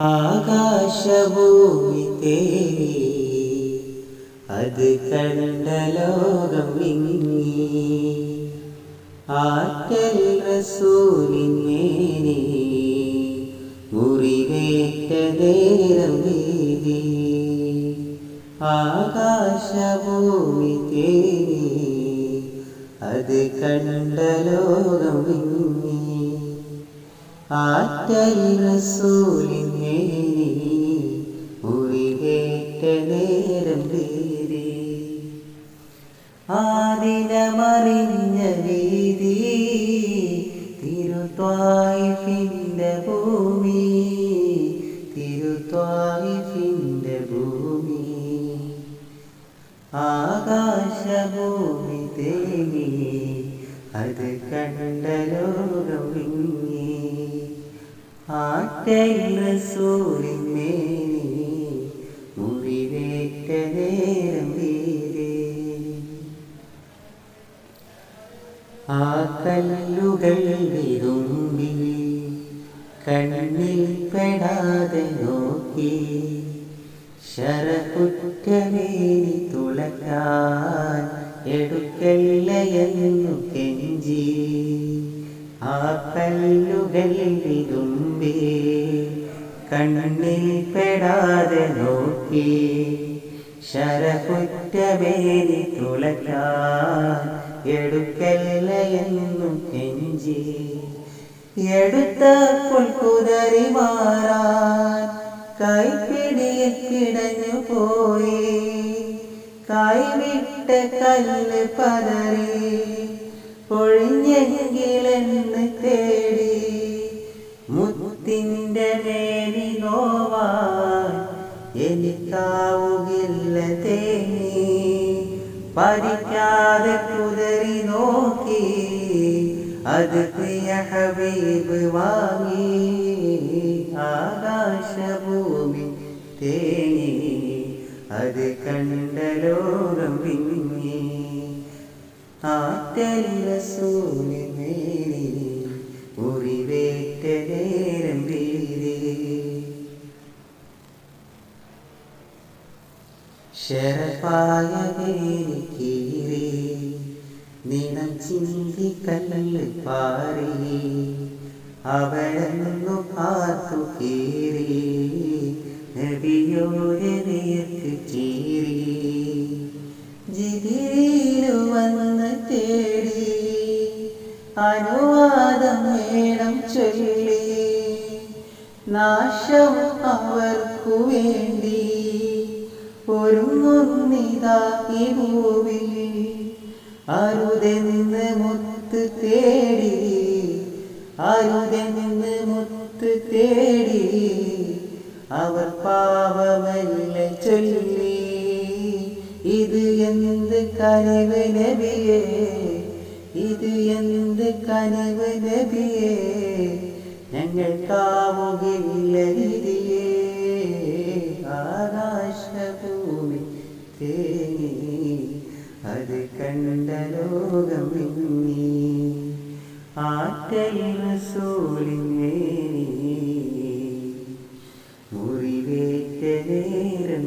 ആകാശഭൂമി തേടി അത് കണ്ട ലോകം വിങ്ങി ആറ്റൽ റസൂലിന്നേനെ മുറിവേറ്റ നേരം വീതി. ആകാശഭൂമി തേടി അത് കണ്ട ലോകം വിങ്ങി ആറ്റൽ റസൂലിനെ മുറിവേറ്റ നേരം പേര് ആദിനമറിഞ്ഞ വീതി തിരുത്വായിഫിന്റെ ഭൂമി തിരുത്വായിഫിന്റെ ഭൂമി. ആകാശഭൂമി തേങ്ങി അത് കണ്ട ലോകം റസൂലിന്മേനി മുറിവേറ്റ നേരം വീരേ. ആ കല്ലുകൾ വിരുമ്പി കണ്ണിൽ പെടാതെ നോക്കി ശരകുറ്റമേനി തുളക്കാൻ എടുക്കല്ലയെന്നു കെഞ്ചി. ആ വിരുമ്പി കണ്ണിൽ പെടാതെ നോക്കി ശരകുറ്റമേനി തുളക്കാൻ കെഞ്ചി എടുത്തപ്പോൾ കുതറി മാറാൻ കൈപ്പിടിയിൽ കിടഞ്ഞു പോയി കൈവിട്ട കല്ല് പതറി ഒഴിഞ്ഞെങ്കിലെന്ന് തേങ്ങി പരിക്കാതെ കുതറി നോക്കി അത് പ്രിയ ഹബീബ് വാങ്ങി. ആകാശഭൂമി തേങ്ങി അത് കണ്ട ലോകം വിങ്ങി. തെല്ല റസൂലിനെ ശരപായ കീറി നിണം ചിന്തി കല്ല് പാറി അവളെന്നു പാർത്തു കീറി നബിയോരെ നേർക്ക് ചീറി വന്ന് തേടി അനുവാദം വേണം ചൊല്ലി നാശം അവർക്കു വേണ്ടി ഒരുങ്ങുന്നിതാക്കി ഭൂവിൽ അരുതെന്ന് മുത്ത് തേടി അരുതെന്ന് മുത്ത് തേടി അവർ പാവമല്ല ചൊല്ലി. ഇത് എന്ത് കനിവ് നബിയേ ഇത് എന്ത് കനിവ് നബിയേ ഞങ്ങൾ കാവുകില്ല ആകാശഭൂമി തേങ്ങി അത് കണ്ട ലോകമെങ്ങി ആറ്റൽ റസൂലിനേനി മുറിവേറ്റ നേരം